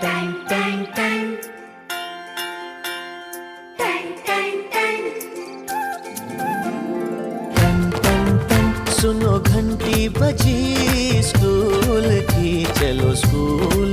Tang, tang, tang. Tang, tang, tang. Ton ton ton सुनो घंटी बजी स्कूल की चलो स्कूल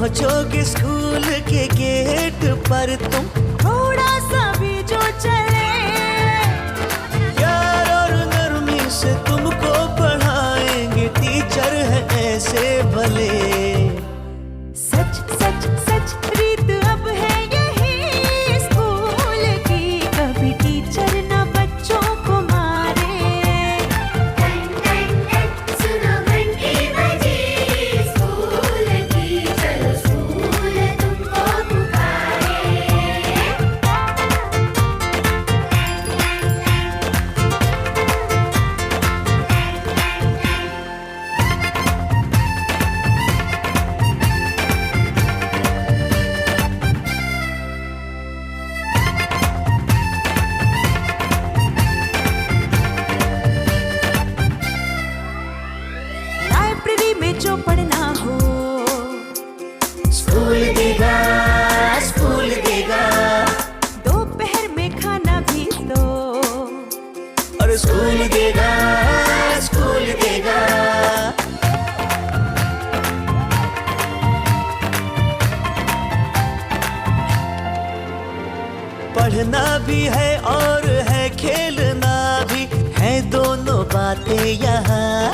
पहुंचोगे स्कूल के गेट पर तुम जो पढ़ना हो। स्कूल देगा स्कूल देगा। दोपहर में खाना भी तो और स्कूल देगा स्कूल देगा। पढ़ना भी है और है खेलना भी। है दोनों बातें यहाँ।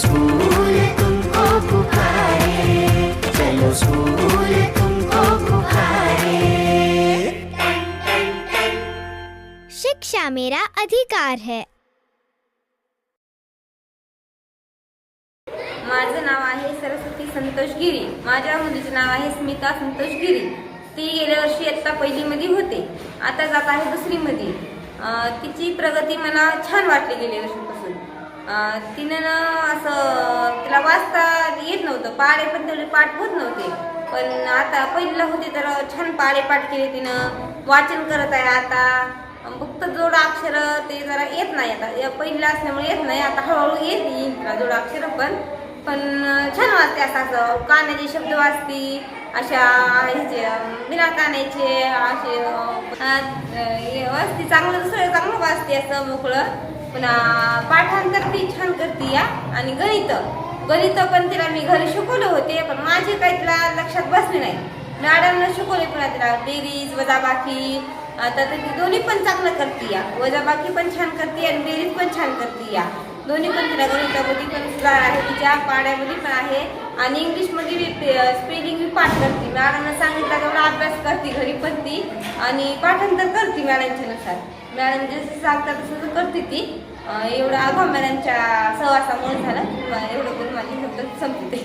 स्कूल तुमको पुकारे चलो स्कूल तुमको पुकारे शिक्षा मेरा अधिकार है। माझं नाव आहे सरस्वती संतोष गिरी. माझ्या मुलीचं नाव आहे स्मिता संतोष गिरी. ती गेल्या वर्षी इयत्ता पहिलीमध्ये होते. आता जात आहे दुसरीमध्ये. मध्ये तिची प्रगती मला छान वाटली गेल्या वर्षीपासून. तिनं ना असं तिला वाचता येत नव्हतं. पाळे पण तेवढे पाठ होत नव्हते. पण आता पहिला होते तर छान पाळे पाठ केले तिनं. वाचन करत आहे आता. फक्त जोड अक्षर ते जरा येत नाही आता. या असल्यामुळे येत नाही. आता हळूहळू येत येईल तिला जोड अक्षर पण. पण छान वाचते असं असं. कानाचे शब्द वाचते. अशा ह्याचे बिना कानाचे असे हे वाचते. चांगलं दुसरं चांगलं वाचते असं मोकळं. पुन्हा पाठांतर ती छान करते या. आणि गणित. गणित पण तिला मी घरी शिकवले होते पण माझे काही तिला लक्षात बसले नाही. मॅडमनं शिकवले पुन्हा तिला बेरीज वजाबाकी. आता ती दोन्ही पण चांगलं करते या. वजाबाकी पण छान करते आणि बेरीज पण छान करते या. दोन्ही पण तिला गणितामध्ये पण सुद्धा आहे. तिच्या पाड्यामध्ये पण आहे. आणि इंग्लिशमध्ये बी स्पेलिंग बी पाठ करते. मॅडमना सांगितलं तेवढा अभ्यास करते घरी पण ती. आणि पाठांतर करते मॅडमच्यानुसार मॅडम जसं सांगतात तसं करते ती. एवढा एवढं आभार मॅडमच्या सहवासामुळे झालं. एवढं करून माझी शब्द संपते.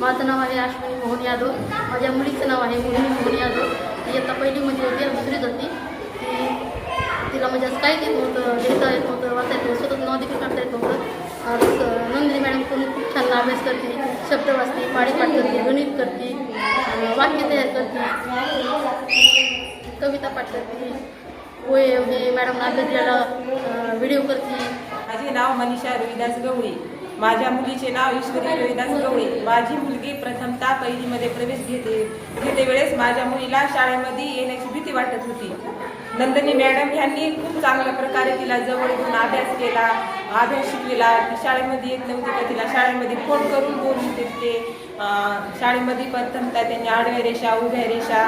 माझं नाव आहे अश्विनी मोहन यादव. माझ्या मुलीचं नाव आहे मोहिनी मोहन यादव. इयत्ता आता पहिलीमध्ये म्हणजे, होती दुसरीच होती म्हणजे असं काहीच येत नव्हतं लिहिता येत नव्हतं वाचता येत नव्हतं स्वतः नाव देखील काढता येत नव्हतं नंदिनी मॅडम पण खूप छान अभ्यास करते शब्द वाचते पाणी पाठ करते गणित करते वाक्य तयार करते कविता पाठ करते होय हे मॅडमला अभ्यास दिलेला व्हिडिओ करते माझे नाव मनीषा रविदास गवळी. माझ्या मुलीचे नाव ईश्वरी रविदास गवळी. माझी मुलगी प्रथमता पहिलीमध्ये प्रवेश घेते घेते वेळेस माझ्या मुलीला शाळेमध्ये येण्याची भीती वाटत होती. नंदनी मॅडम यांनी खूप चांगल्या प्रकारे तिला जवळ घेऊन अभ्यास केला अभ्यास शिकलेला. ती शाळेमध्ये येत नव्हती का तिला शाळेमध्ये फोन करून बोलून देते शाळेमध्ये पण थांबता त्यांनी आडव्या रेषा उभ्या रेषा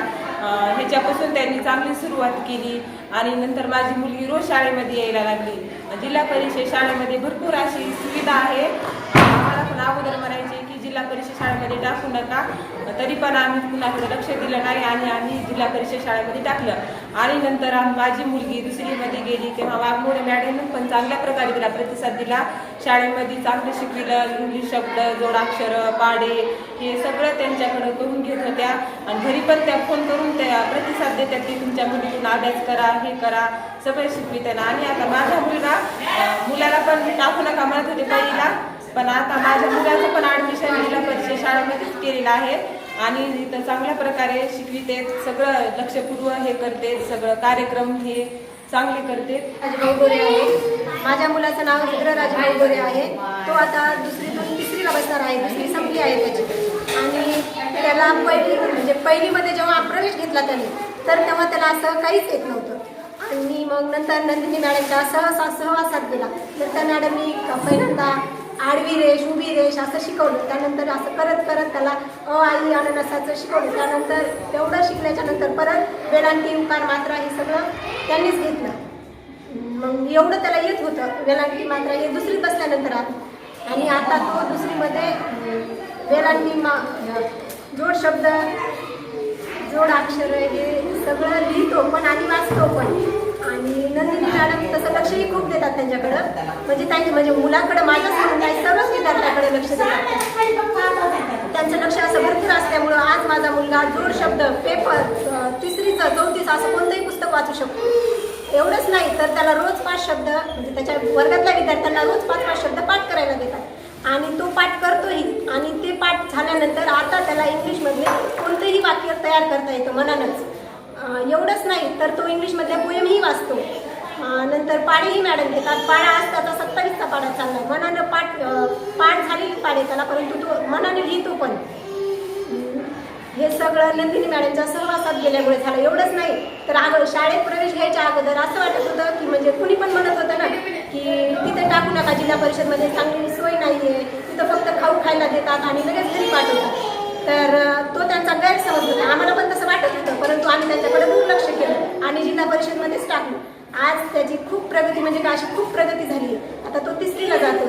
ह्याच्यापासून त्यांनी चांगली सुरुवात केली आणि नंतर माझी मुलगी रोज शाळेमध्ये यायला लागली. जिल्हा परिषद शाळेमध्ये भरपूर अशी सुविधा आहे. मला पण अगोदर म्हणायचे जिल्हा परिषद शाळेमध्ये टाकू नका. तरी पण आम्ही कुणाकडे लक्ष दिलं नाही आणि आम्ही जिल्हा परिषद शाळेमध्ये टाकलं. आणि नंतर माझी मुलगी दुसरीमध्ये गेली तेव्हा वाघमोडे मॅडम पण चांगल्या प्रकारे तिला प्रतिसाद दिला. शाळेमध्ये चांगलं शिकविलं इंग्लिश शब्द जोडाक्षर पाडे हे सगळं त्यांच्याकडं करून घेत होत्या. आणि घरी पण त्या फोन करून त्या प्रतिसाद देतात की तुमच्या मुलीतून अभ्यास करा हे करा सगळं शिकविताना आणि आता माझ्या मुलगा मुलाला पण टाकू नका म्हणत होते पहिला पण आता माझ्या मुलाचं पण ॲडमिशन जिल्हा परिषद शाळेमध्येच केलेलं आहे. आणि इथं चांगल्या प्रकारे शिकविते सगळं लक्षपूर्व हे करते सगळं कार्यक्रम हे चांगले करते. राजभाऊ गोरे आहे. माझ्या मुलाचं नाव रुद्र राजभाऊ गोरे आहे. तो आता दुसरीतून तिसरीला बसणार आहे. दुसरी संपली आहे त्याची. आणि त्याला पहिली म्हणजे पहिलीमध्ये जेव्हा प्रवेश घेतला त्याने तर तेव्हा त्याला असं काहीच येत नव्हतं. आणि मग नंतर नंदिनी मॅडमच्या सहसा सहवासात गेला. तर त्या मॅडमनी पहिल्यांदा आडवी रेष उभी रेष असं शिकवलं. त्यानंतर असं करत करत त्याला अ आई अननसाचं शिकवलं. त्यानंतर तेवढं शिकल्याच्या नंतर परत वेलांटी उकार मात्रा हे सगळं त्यांनीच घेतलं. मग एवढं त्याला येत होतं. वेलांटी मात्रा हे दुसरी बसल्यानंतर आत आणि आता तो दुसरीमध्ये वेलांटी मा जोड शब्द जोड अक्षर हे सगळं लिहितो पण आणि वाचतो पण. आणि नंदिनी मॅडम तसं लक्षही खूप देतात त्यांच्याकडं. म्हणजे त्यांचे म्हणजे मुलाकडं माझ्या सोडून नाही सर्वच विद्यार्थ्याकडे लक्ष देतात. त्यांचं लक्ष असं भरपूर असल्यामुळं आज माझा मुलगा जोड शब्द पेपर तिसरीचं चौथीचं असं कोणतंही पुस्तक वाचू शकतो. एवढंच नाही तर त्याला रोज पाच शब्द म्हणजे त्याच्या वर्गातल्या विद्यार्थ्यांना रोज पाच पाच शब्द पाठ करायला देतात. आणि तो पाठ करतोही आणि ते पाठ झाल्यानंतर आता त्याला इंग्लिशमधले कोणतंही वाक्य तयार करता येतं मनानंच. एवढंच नाही तर तो इंग्लिशमधल्या पोयमही वाचतो. नंतर पाडेही मॅडम घेतात पाडा आज त्याचा सत्तावीसचा पाडा चालला मनानं पाठ पाठ झालेली पाडे त्याला परंतु तो मनाने लिहितो पण. हे सगळं नंदिनी मॅडमच्या सहवासात गेल्यामुळे झालं. एवढंच नाही तर अगोदर शाळेत प्रवेश घ्यायच्या अगोदर असं वाटत होतं की म्हणजे कुणी पण म्हणत होतं ना की तिथे टाकू नका जिल्हा परिषदमध्ये चांगली सोय नाही आहे तिथं फक्त खाऊ खायला देतात आणि लगेच घरी पाठवतात. तर तो त्यांचा गैरसमज होता. आम्हाला पण तसं वाटत होतं परंतु आम्ही त्यांच्याकडे दुर्लक्ष केलं आणि जिल्हा परिषदमध्येच टाकलं. आज त्याची खूप प्रगती म्हणजे काय अशी खूप प्रगती झाली आता तो तिसरीला जातो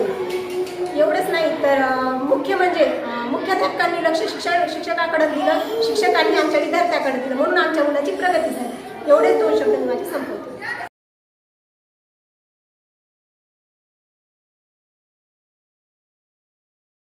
एवढंच नाही तर मुख्य म्हणजे मुख्याध्यापकांनी लक्ष शिक्षक शिक्षकाकडे दिलं शिक्षकांनी आमच्या विद्यार्थ्याकडे दिलं म्हणून आमच्या मुलाची प्रगती झाली. एवढेच दोन शब्द माझे संपवले